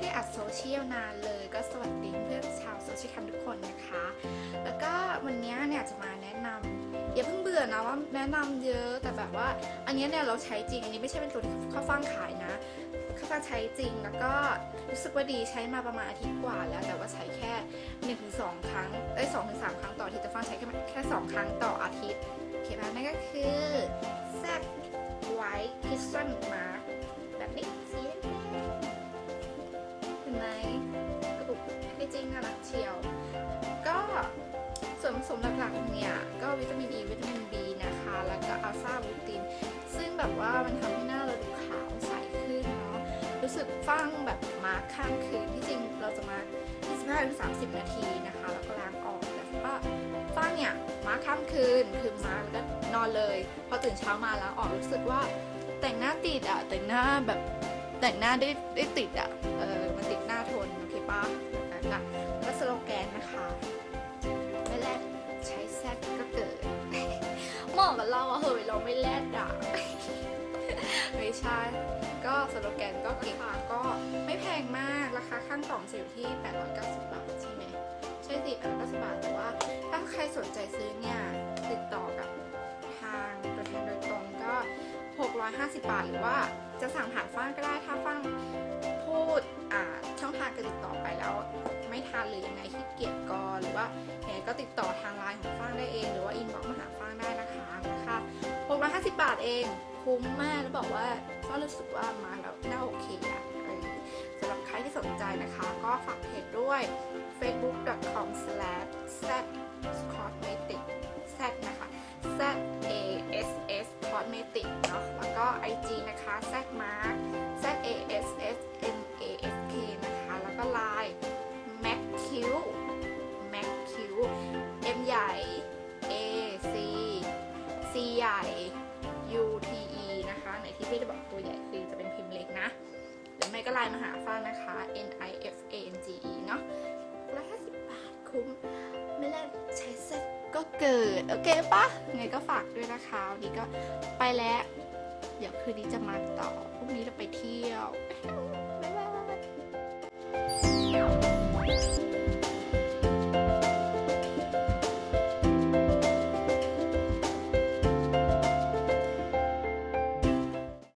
ได้อัดโซเชียลนานเลย ก็สวัสดีเพื่อนชาวโซเชียลทุกคนนะคะ แล้วก็วันนี้เนี่ยจะมาแนะนำอย่าเพิ่งเบื่อนะว่าแนะนำเยอะแต่แบบว่า อันนี้เนี่ยเราใช้จริง อันนี้ไม่ใช่เป็นตัวที่เขาฟังขายนะเขาฟังใช้จริงแล้วก็รู้สึกว่าดีใช้มาประมาณอาทิตย์กว่าแล้ว แต่ว่าใช้แค่1นถึงสครั้งได้สองถึงสครั้งต่ออาทิตย์แต่ฟังใช้แค่แค่สครั้งต่ออาทิตย์โอเคไหมนั่นก็คือแซกไวท์คิสตันมาแบบนี้สี ผสมหลักๆเนี่ยก็วิตามินอ e, ีวิตามิน B นะคะ แล้วก็อัลซาบูติน ซึ่งแบบว่ามันทำให้หน้าเราดูขาวใสขึ้นเนาะรู้สึกฟั่งแบบมารคข้ามคืนที่จริงเราจะมา25-30 นาทีนะคะ แล้วก็ล้างออกแต่ว่าฟังเนี่ยมารคข้ามคืนคือมาร์คแล้วก็นอนเลยพอตื่นเช้ามาล้างออกรู้สึกว่าแต่งหน้าติดอะแต่งหน้าแบบแต่งหน้าได้ได้ติดอะเออมันติดหน้าทนโอเคปะแบบนั้นอะแล้วสโลแกนนะคะ ยเราไม่ใช่ ก็สโลแกนก็เก๋ค่ะก็ไม่แพงมากราคาข้างกล่องจะอยู่ที่ 890 บาทใช่ไหมใช่สิ890 บาท แต่ว่าถ้าใครสนใจซื้อเนี่ยติดต่อกับทางตัวแทนโดยตรงก็ 650 บาท หรือว่าจะสั่งผ่านฟ้างก็ได้ถ้าฟ้างพูดอ่าช่องทางการติดต่อไปแล้วไม่ทันหรือยังไงขี้เกียจก็หรือว่ายังไงก็ติดต่อทางไลน์ของฟ้างได้เองหรือว่า เองคุ้มมากแล้วบอกว่าก็รู้สึกว่ามาแล้วน่าโอเคอะสำหรับใครที่สนใจนะคะ ก็ฝากเพจด้วย facebook.com/z-cosmetic z นะคะ z a s s cosmetic เนาะแล้วก็ IG นะคะ z mark z a s ที่พี่จะบอกตัวใหญ่คือจะเป็นพิมพ์เล็กนะหรือไม่ก็ไลน์มาหาฟ้างนะคะ n i f a n g e เนาะร้อยห้าสิบบาทคุ้ม ไม่เล่นใช้เซ็ตก็เกิด โอเคปะไงก็ฝากด้วยนะคะวันนี้ก็ไปแล้ว เดี๋ยวคืนนี้จะมาต่อพรุ่งนี้เราไปเที่ยว